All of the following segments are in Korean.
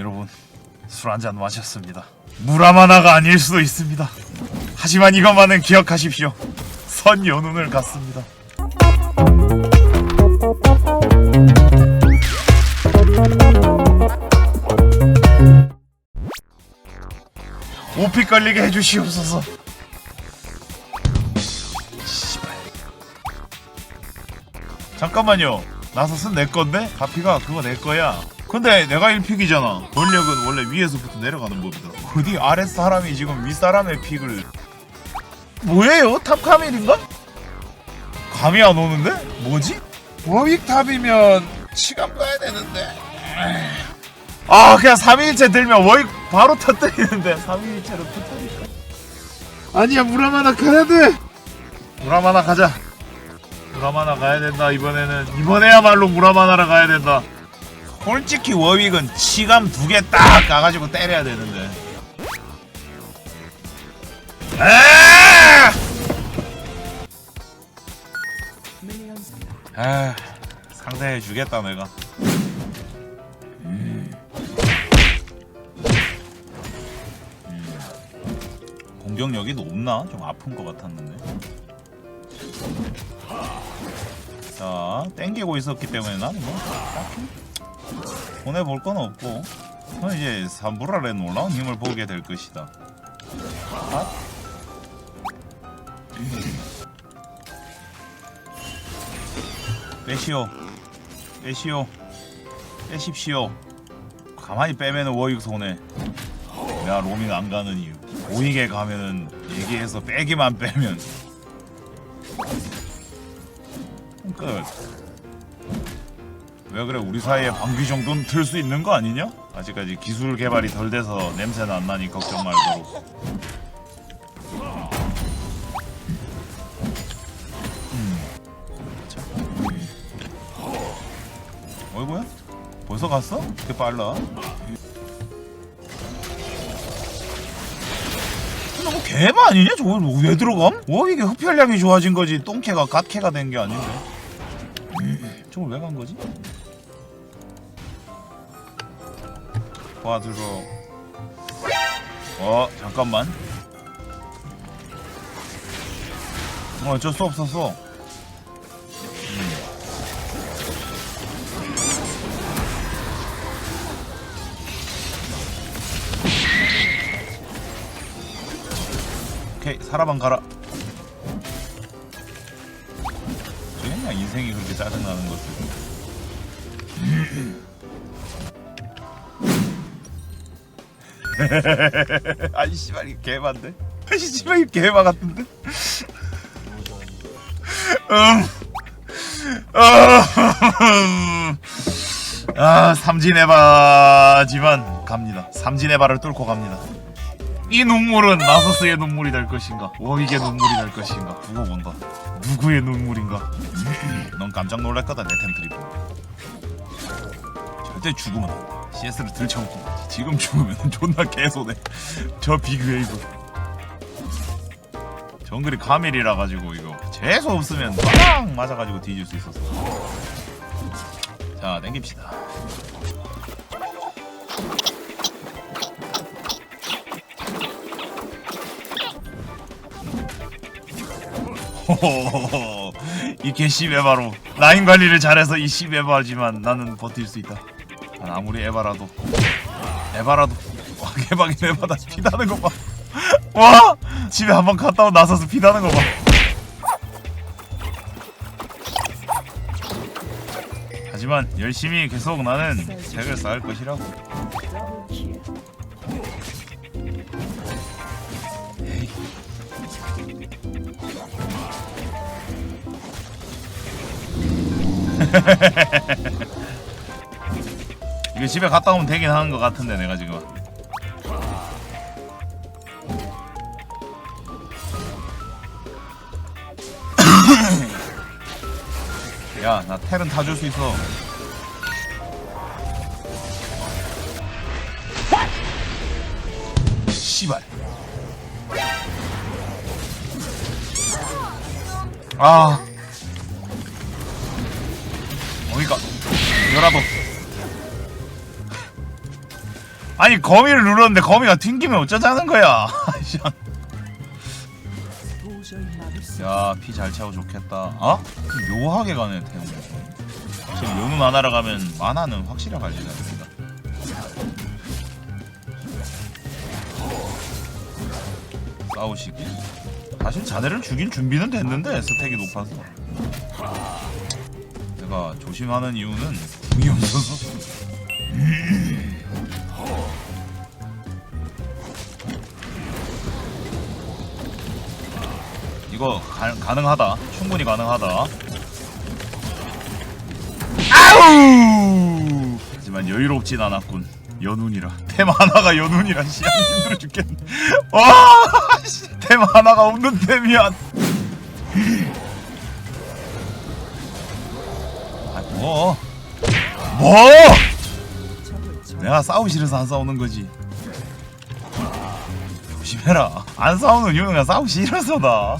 여러분 술 한 잔 마셨습니다. 무라마나가 아닐 수도 있습니다. 하지만 이것만은 기억하십시오. 선 연운을 갖습니다. 오피 걸리게 해주시옵소서. 잠깐만요. 나서은 내 건데? 가피가 그거 내 거야. 근데 내가 1픽이잖아. 권력은 원래 위에서부터 내려가는 법이다. 어디 아래 사람이 지금 위 사람의 픽을 뭐예요? 탑 카밀인가? 감이 안 오는데? 뭐지? 워윅 탑이면 시간 봐야 되는데. 아 그냥 3일째 들면 워윅 바로 터뜨리는데 3일째로 터뜨릴까? 아니야 무라마나 가야 돼. 무라마나 가자. 무라마나 가야 된다 이번에는 이번에야말로 무라마나라 가야 된다. 솔직히 워윅은 치감 두 개 딱 가가지고 때려야 되는데. 아! 아, 상대해 주겠다 내가. 음. 음. 공격력이 높나? 좀 아픈 것 같았는데. 자, 땡기고 있었기 때문에 나는 뭐 딱히 보내볼 건 없고 저는 이제 삼브라의 놀라운 힘을 보게 될 것이다. 아? 빼시오. 빼시오. 빼십시오. 가만히 빼면은 워익 손해. 내가 로밍 안 가는 이유. 오익에 가면은 얘기해서 빼기만 빼면 끝. 왜 그래 우리 사이에 방귀 정도는 틀 수 있는 거 아니냐? 아직까지 기술 개발이 덜 돼서 냄새는 안 나니 걱정 말도록. 음. 자. 어이구야? 벌써 갔어? 그렇게 빨라? 너무 개바 아니냐? 저거 왜 들어감? 와 이게 흡혈량이 좋아진 거지 똥개가 갓개가 된 게 아닌데 저걸 왜 간 거지? 도와주러 어 잠깐만. 어 어쩔 수 없었어. 음. 오케이 사라방 가라. 그냥 인생이 그렇게 짜증나는 것들 아이 씨발 이 개만데? 아이 씨발 이 개마 같은데? 음. 음. 아 삼진해바지만 갑니다. 삼진해바를 뚫고 갑니다. 이 눈물은 나서스의 눈물이 될 것인가? 워익의 눈물이 될 것인가? 두고 본다. 누구의 눈물인가? 넌 깜짝 놀랄 거다 내 템 트리플 절대 죽으면 안 돼 CS를 들쳐먹고 지금 죽으면 존나 개손해 저 빅웨이브 정글이 카밀이라 가지고 이거 재수 없으면 빵 맞아가지고 뒤질 수 있었어 자 땡깁시다. 이 개씨 에바로 라인 관리를 잘해서 이씨 에바지만 나는 버틸 수 있다. 난 아무리 에바라도 에바라도 와 개방인 에바다 피나는 거 봐. 와 집에 한 번 갔다 온 나서서 피나는 거 봐. 하지만 열심히 계속 나는 색을 쌓을 것이라고. 에이. 이거 집에 갔다 오면 되긴 하는 것 같은데 내가 지금. 야 나 텔은 타줄 수 있어. 씨발. 아. 어이가. 이거라도 아니 거미를 눌렀는데 거미가 튕기면 어쩌자는 거야. 야 피잘 차고 좋겠다. 어? 좀 묘하게 가네 태용 지금 요눈 하나로 가면 만화는 확실히 갈리지 않습니다 싸우시기? 사실 자네를 죽일 준비는 됐는데 스택이 높아서. 내가 조심하는 이유는 궁이 없어서 이거 가, 가능하다. 충분히 가능하다. 아우! 하지만 여유롭진 않았군. 연운이라. 템 하나가 연운이라 씨 힘들어 죽겠네. 와! 씨, 템 하나가 없는 템이야. 아, 뭐? 뭐? 내가 싸우기 싫어서 안 싸우는 거지. 조심해라. 안 싸우는 이유가 싸우기 싫어서다.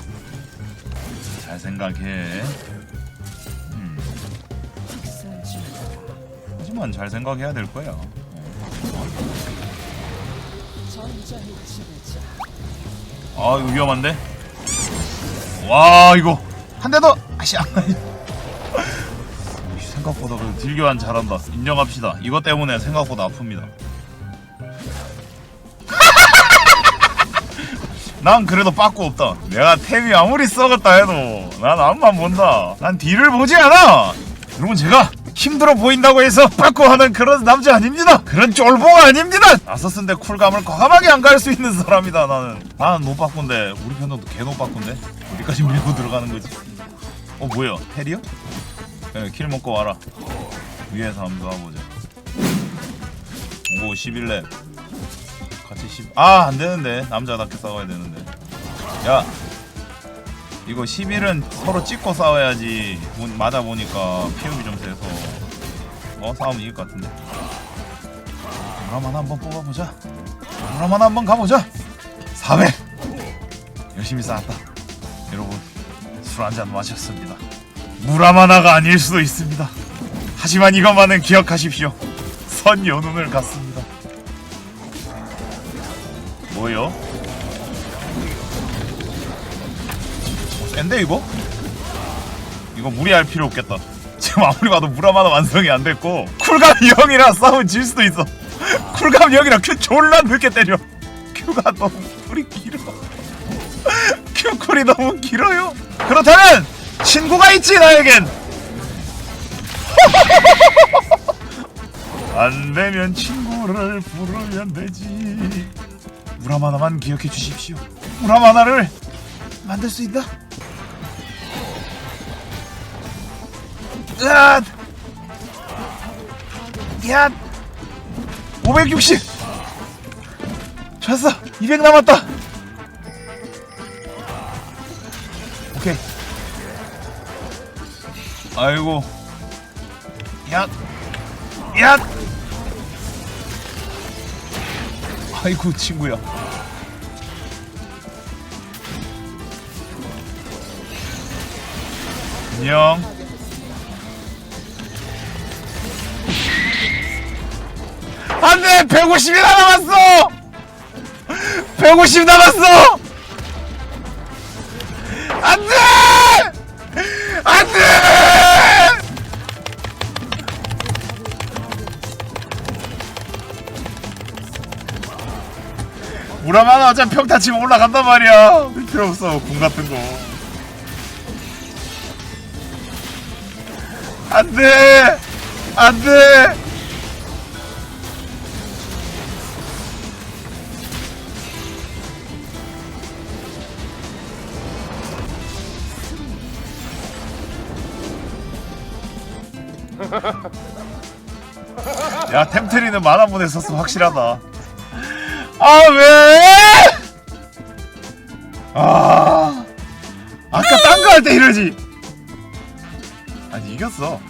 잘 생각해. 음. 하지만 잘 생각해야 될 거야. 아 이거 위험한데? 와 이거 한 대 더. 아씨. 생각보다 그 딜교환 잘한다. 인정합시다. 이것 때문에 생각보다 아픕니다. 난 그래도 빠꾸 없다. 내가 템이 아무리 썩었다 해도 난 앞만 본다. 난 뒤를 보지 않아. 여러분 제가 힘들어 보인다고 해서 빠꾸하는 그런 남자 아닙니다. 그런 쫄보가 아닙니다. 나섰는데 쿨감을 과감하게 안 갈 수 있는 사람이다 나는. 나는 못 바꾼데 우리 편도 개노 바꾼데 어디까지 밀고 들어가는 거지? 어 뭐야 테리어? 네, 킬 먹고 와라. 위에서 한번 쏴보자. 오 11렙. 같이 10. 아, 안 되는데. 남자답게 싸워야 되는데. 야. 이거 11은 서로 찍고 싸워야지. 보- 맞아 보니까 피움이 좀 세서. 어, 싸우면 이길 것 같은데. 브라만 한번 뽑아보자. 브라만 한번 가보자. 400. 열심히 쌓았다. 여러분, 술 한 잔 마셨습니다. 무라마나가 아닐 수도 있습니다. 하지만 이것만은 기억하십시오. 선 연운을 갖습니다. 뭐요? 어, 센데 이거? 이거 무리할 필요 없겠다. 지금 아무리 봐도 무라마나 완성이 안 됐고 쿨감 0이라 싸우면 질 수도 있어. 쿨감 0이라 큐 졸라 늦게 때려. 큐가 너무 쿨이 길어. 큐 쿨이 너무 길어요. 그렇다면 친구가 있지 나에겐. 안 되면 친구를 부르면 되지. 무라마나만 기억해 주십시오. 무라마나를 만들 수 있다. 으앗! 야! 560! 좋았어! 200 남았다! 오케이. 아이고. 야! 야! 아이고, 친구야. 안녕. 안 돼! 150이나 남았어! 150 남았어! 어차피 평타 치면 올라간단 말이야. 필요 없어. 궁 같은 거. 안 돼! 안 돼! 야 템트리는 만화문에 썼으면 확실하다 아 왜? 아. 아까 딴 거 할 때 이러지. 아니 이겼어